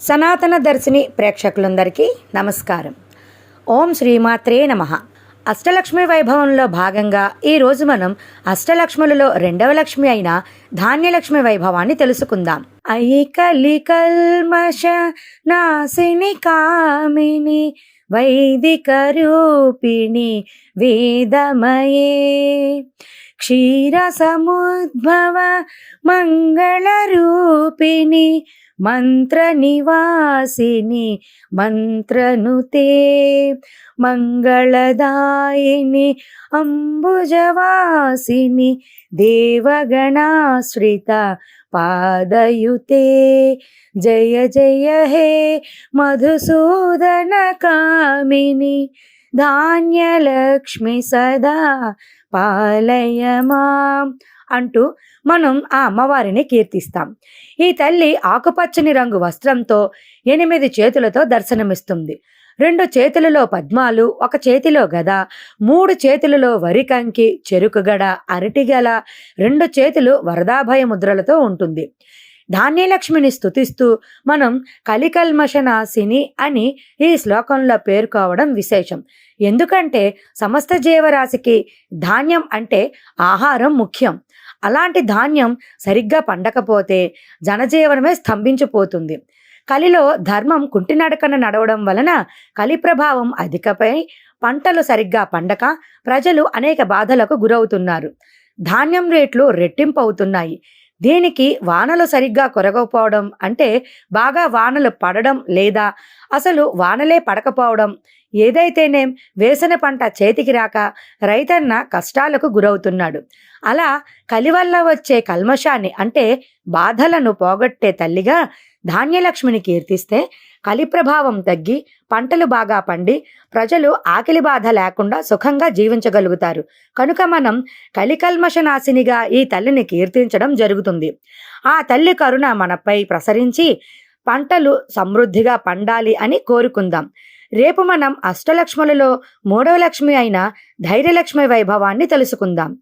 సనాతన దర్శిని ప్రేక్షకులందరికీ నమస్కారం. ఓం శ్రీమాత్రే నమ. అష్టలక్ష్మి వైభవంలో భాగంగా ఈరోజు మనం అష్టలక్ష్ములలో రెండవ లక్ష్మి అయిన ధాన్యలక్ష్మి వైభవాన్ని తెలుసుకుందాం. ఐ కలి కల్మష నాశిని కామిని వైదిక రూపిణి వేదమయే. క్షీర సముద్భవ మంగళరూపిణి मन्त्रनिवासिनि मन्त्रनुते मङ्गलदायिनि अम्बुजवासिनि देवगणाश्रिता पादयुते जय जय हे मधुसूदन मधुसूदनकामिनि धान्यलक्ष्मी सदा పాలయమా అంటూ మనం ఆ అమ్మవారిని కీర్తిస్తాం. ఈ తల్లి ఆకుపచ్చని రంగు వస్త్రంతో ఎనిమిది చేతులతో దర్శనమిస్తుంది. రెండు చేతులలో పద్మాలు ఒక చేతిలో గద మూడు చేతులలో వరికంకి చెరుకుగడ అరటిగల రెండు చేతులు వరదాభయ ముద్రలతో ఉంటుంది. ధాన్యలక్ష్మిని స్తుతిస్తూ మనం కలికల్మషనాశిని అని ఈ శ్లోకంలో పేర్కోవడం విశేషం. ఎందుకంటే సమస్త జీవరాశికి ధాన్యం అంటే ఆహారం ముఖ్యం. అలాంటి ధాన్యం సరిగ్గా పండకపోతే జనజీవనమే స్తంభించిపోతుంది. కలిలో ధర్మం కుంటినడకన నడవడం వలన కలి ప్రభావం అధికపై పంటలు సరిగ్గా పండక ప్రజలు అనేక బాధలకు గురవుతున్నారు. ధాన్యం రేట్లు రెట్టింపు అవుతున్నాయి దీనికి వానలు సరిగ్గా కొరగకపోవడం అంటే బాగా వానలు పడడం లేదా అసలు వానలే పడకపోవడం? ఏదైతేనేం వేసిన పంట చేతికి రాక రైతన్న కష్టాలకు గురవుతున్నాడు. అలా కలి వల్ల వచ్చే కల్మషాన్ని అంటే బాధలను పోగొట్టే తల్లిగా ధాన్యలక్ష్మిని కీర్తిస్తే కలి ప్రభావం తగ్గి పంటలు బాగా పండి ప్రజలు ఆకలి బాధ లేకుండా సుఖంగా జీవించగలుగుతారు. కనుక మనం కలికల్మషనాశినిగా ఈ తల్లిని కీర్తించడం జరుగుతుంది. ఆ తల్లి కరుణ మనపై ప్రసరించి పంటలు సమృద్ధిగా పండాలి అని కోరుకుందాం. రేపు మనం అష్టలక్ష్ములలో మూడవ లక్ష్మి అయిన ధైర్యలక్ష్మి వైభవాన్ని తెలుసుకుందాం.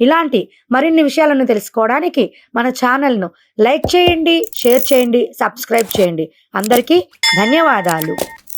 ఇలాంటి మరిన్ని విషయాలను తెలుసుకోవడానికి మన ఛానల్ను లైక్ చేయండి షేర్ చేయండి సబ్స్క్రైబ్ చేయండి. అందరికీ ధన్యవాదాలు.